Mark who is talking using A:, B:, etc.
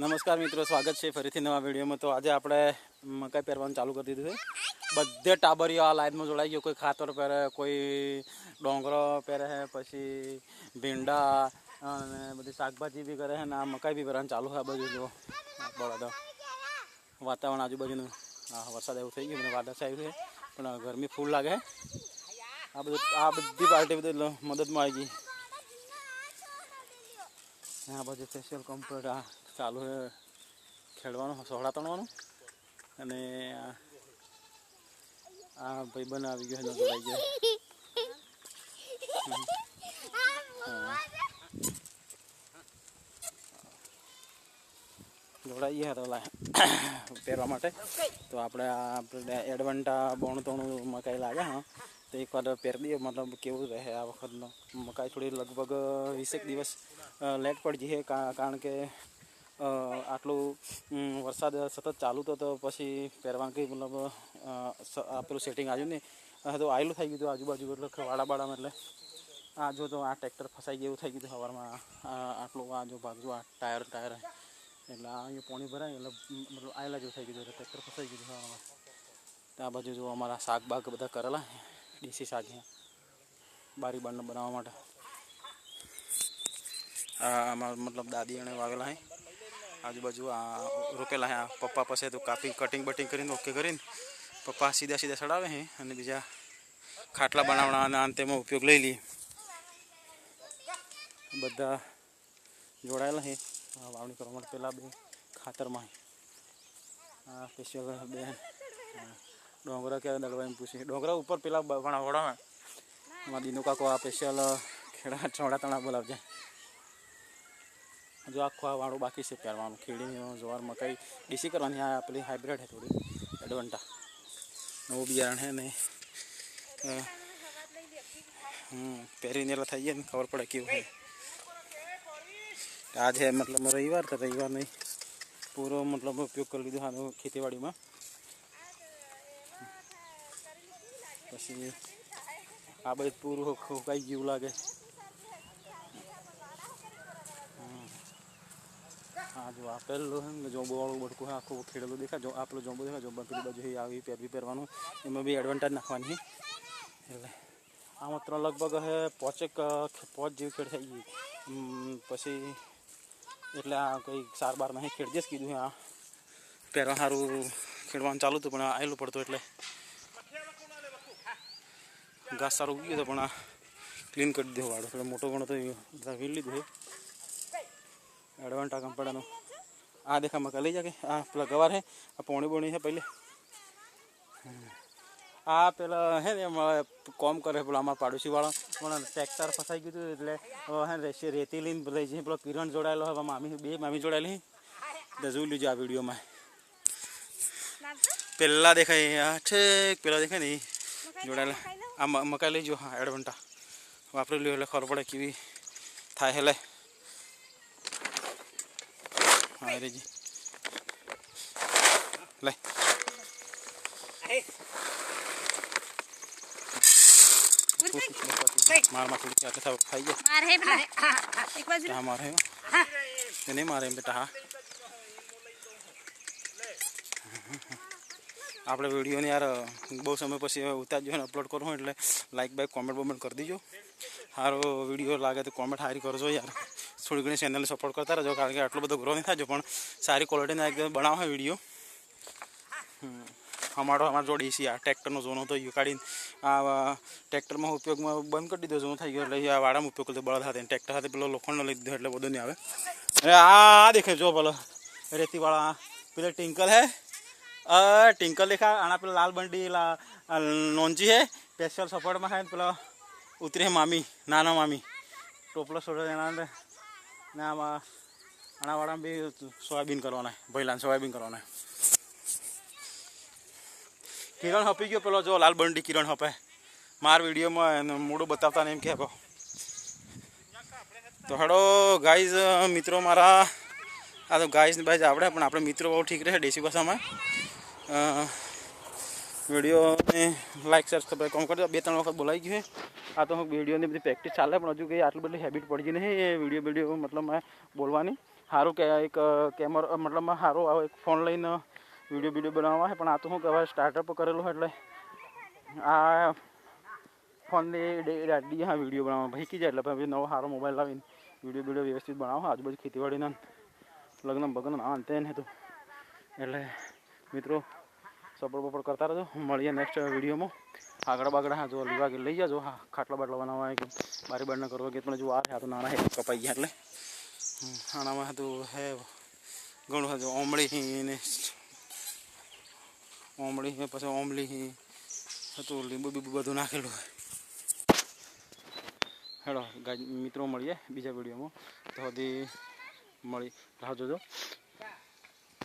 A: નમસ્કાર મિત્રો, સ્વાગત છે ફરીથી નવા વિડીયોમાં. તો આજે આપણે મકાઈ પહેરવાનું ચાલુ કરી દીધું છે? બધે ટાબરીઓ આ લાઈનમાં જોડાઈ ગયો. કોઈ ખાતર પહેરે, કોઈ ડોંગરો પહેરે છે પછી ભીંડા અને બધી શાકભાજી બી કરે છે અને આ મકાઈ બી પહેરવાનું ચાલુ છે આ બધું જો બળદ. વાતાવરણ આજુબાજુનું. હા વરસાદ એવું થઈ ગયું, મને વાદળ આવ્યું છે. પણ ગરમી ફૂલ લાગે. આ બધું, આ બધી પાર્ટી બધી મદદમાં આવી ગઈ. આ બધું સ્પેશિયલ કમ્પ્યુટર ચાલુ ખેડવાનું સોહળા તણવાનું અને આ- ભાઈ ભાઈબંધ આવી ગયો છે જોડાઈ ગયો. જોડાઈ ગયા તો પહેરવા માટે. તો આપણે આપણે એડવન્ટા બોણું તોણું મકાઈ લાગે હા. તો એકવાર પહેરી દઈએ, મતલબ કેવું રહે આ વખતનો. મકાઈ થોડી લગભગ વીસેક દિવસ લેટ પડી જઈએ કારણ કે આટલું વરસાદ સતત ચાલુ હતો તો પછી પહેરવાનું કંઈ મતલબ પેલું સેટિંગ આવ્યું હવે તો આયલું થઈ ગયું હતું આજુબાજુ, એટલે વાડાબાડામાં વાડા એટલે આ જો, તો આ ટ્રેક્ટર ફસાઈ ગયું એવું થઈ ગયું સવારમાં આટલું, આ જો ભાગ આ ટાયર ટાયર એટલે આ અહીંયા પાણી ભરાય, એટલે મતલબ આયલા જેવું થઈ ગયું એટલે ટ્રેક્ટર ફસાઈ ગયું સવારમાં. આ બાજુ જો અમારા શાક બાગ બધા કરેલા, દેશી શાક બારી બારને બનાવવા માટે. આ મતલબ દાદી એણે વાવેલા હે આજુબાજુ આ રોકેલા હે, આ પપ્પા પાસે તો કાપી કટિંગ બટિંગ કરીને ઓકે કરીને પપ્પા સીધા સીધા ચડાવે હે અને બીજા ખાટલા બનાવવાના અંતેમાં ઉપયોગ લઈ લઈએ. બધા જોડાયેલા હે. આ વાવણી કરવા માટે પહેલાં બે ખાતરમાં હે. આ સ્પેશિયલ બે આ ડોંગરા ક્યારે દળવા એમ પૂછે. ડોંગરા ઉપર પેલા વણા વડાવે એમાં દીનો કાકો આ સ્પેશિયલ ખેડા ચોડા તણા બોલાવજે. જો આખું આ વાળું બાકી છે પહેરવાનું ખેડી જવાર મકાઈ ડીસી કરવાની આ પેલી હાઇબ્રિડ છે થોડી એડવન્ટા નવું બિયારણ છે ને અ, હમ પહેરીને એટલે થઈ જાય ને ખબર પડે કેવું છે આજે મતલબ રવિવાર તો રવિવાર નહીં પૂરો મતલબ ઉપયોગ કરી લીધો આનો ખેતીવાડીમાં પછી આ બધું પૂરું સુકાઈ ગયું લાગે હા, જો આ પહેલું હે ને બડકું હે આખું ખેડેલું દેખાય. જો આ પેલું જોબો દેખાય જોબા પેલી બાજુ આવી, પહેરવી, પહેરવાનું. એમાં બી એડવાન્ટેજ નાખવાની એટલે આમાં ત્રણ લગભગ હે પોચેક પોચ જેવી ખેડ થઈ ગઈ. પછી એટલે આ કંઈ સાર બાર હે, ખેડજે જ કીધું આ પહેરવા સારું ખેડવાનું ચાલુ હતું, પણ આવેલું પડતું એટલે ઘાસ સારું ઉગી ગયું હતું, પણ આ ક્લીન કરી દીધું વાળો. એટલે મોટો ઘણો તો લીધું એડવાન્ટા કંપડાનું આ દેખા મકા લઈ જા કે? આ પેલા ગવાર હે, આ પોણી બોણી છે પહેલે. આ પેલા હે ને કોમ કરે પેલા અમારા પાડોશી વાળા પણ ટ્રેક્ટર ફસાઈ ગયું હતું એટલે હે રેતી- લઈને લઈ જઈએ. પેલો કિરણ જોડાયેલો હવે મામી, બે મામી જોડાયેલી દજુ લીજો આ વિડીયોમાં. પેલા દેખાય આ છેક પેલા દેખાય ને જોડાયેલા. આ મકાઈ લઈ જો, હા, એડવન્ટા. વાપરી લ્યો એટલે ખબર પડે કેવી થાય એટલે હા રેજી. લે. ટા મારે હે. એ નહીં મારે એમ બેટા આપણે વિડીયોને યાર બહુ સમય પછી ઉતારજો ને અપલોડ કરો એટલે લાઈક બાઈક કોમેન્ટ બોમેન્ટ કરી દીજો. સારો વીડિયો લાગે તો કોમેન્ટ હારી કરજો યાર. થોડી ઘણી ચેનલને સપોર્ટ કરતા રહેજો, કારણ કે આટલો બધો ગ્રો નહીં થાજો પણ સારી ક્વોલિટીના એકદમ બનાવો વીડિયો અમારો અમારો જોડે એસી આ ટ્રેક્ટરનો ઝોનો તો એ કાઢીને આ ટ્રેક્ટરમાં ઉપયોગમાં બંધ કરી દીધો ઝોન થઈ ગયો, એટલે આ વાડામાં ઉપયોગ કરતો બળદ સાથે ટ્રેક્ટર સાથે પેલો લોખંડનો લઈ દીધો, એટલે બધું નહીં આવે. અરે આ દેખે જો પેલો રેતીવાળા, પેલો ટિંકલ હે. ટિંકલ દેખા આના પેલા લાલ બંડી નોંજી હે સ્પેશિયલ સપોર્ટમાં હે પેલો ઉતરી મામી, નાના મામી. ટોપલો છોડે એના ને આમાં આના વાળામાં બી સોયાબીન કરવાના ભૈલાને સોયાબીન કરવાના. કિરણ હપી ગયો પેલો, જો લાલ બંડી કિરણ હપે. માર વિડીયોમાં મોઢું બતાવતા ને એમ કે તો હેડો ગાઈઝ, મિત્રો મારા, આ તો ગાઈઝ ને બાઈઝ આવડે, પણ આપણે મિત્રો બહુ ઠીક રહે દેશી ભાષામાં. વિડીયોને શેર સબસ્ક્રાઈબ કોમ કરજો? બે ત્રણ વખત બોલાઈ ગયું છે. આ તો હું વિડીયોની બધી પ્રેક્ટિસ ચાલે, પણ હજુ કંઈ આટલી બધી હેબિટ પડી ગઈ નહીં એ વીડિયો વીડિયો મતલબ બોલવાની. સારું કે એક કેમેરો મતલબ સારું આવો એક ફોન લઈને વીડિયો વીડિયો બનાવવા છે, પણ આ તો હું કહેવાય સ્ટાર્ટઅપ કરેલું એટલે આ ફોનની ડાડી હા વીડિયો બનાવવા ભાઈકી જાય, એટલે ભાઈ નવો સારો મોબાઈલ લાવીને વીડિયો વીડિયો વ્યવસ્થિત બનાવો, આજુબાજુ ખેતીવાડીના લગ્ન બગ્ન આ અંતે ને તો. એટલે મિત્રો સપોર્ટ બપોર્ટ કરતા રહેજો મળીએ નેક્સ્ટ વિડીયોમાં આગળ બાગળ હા જો લીવા કે લઈ જાજો હા ખાટલા બાટલા બનાવવા હોય કે બારી બાર ન કરવા કે પણ જો આ છે આ તો નાના હે કપાઈ ગયા એટલે. હમ, આનામાં હતું હે ઘણું હતું ઓમળી ને ઓમળી છે પછી ઓમલી હતું લીંબુ બીંબુ બધું નાખેલું હોય હેડો ગાય મિત્રો મળીએ બીજા વિડીયોમાં તો સુધી મળી રાહ જોજો.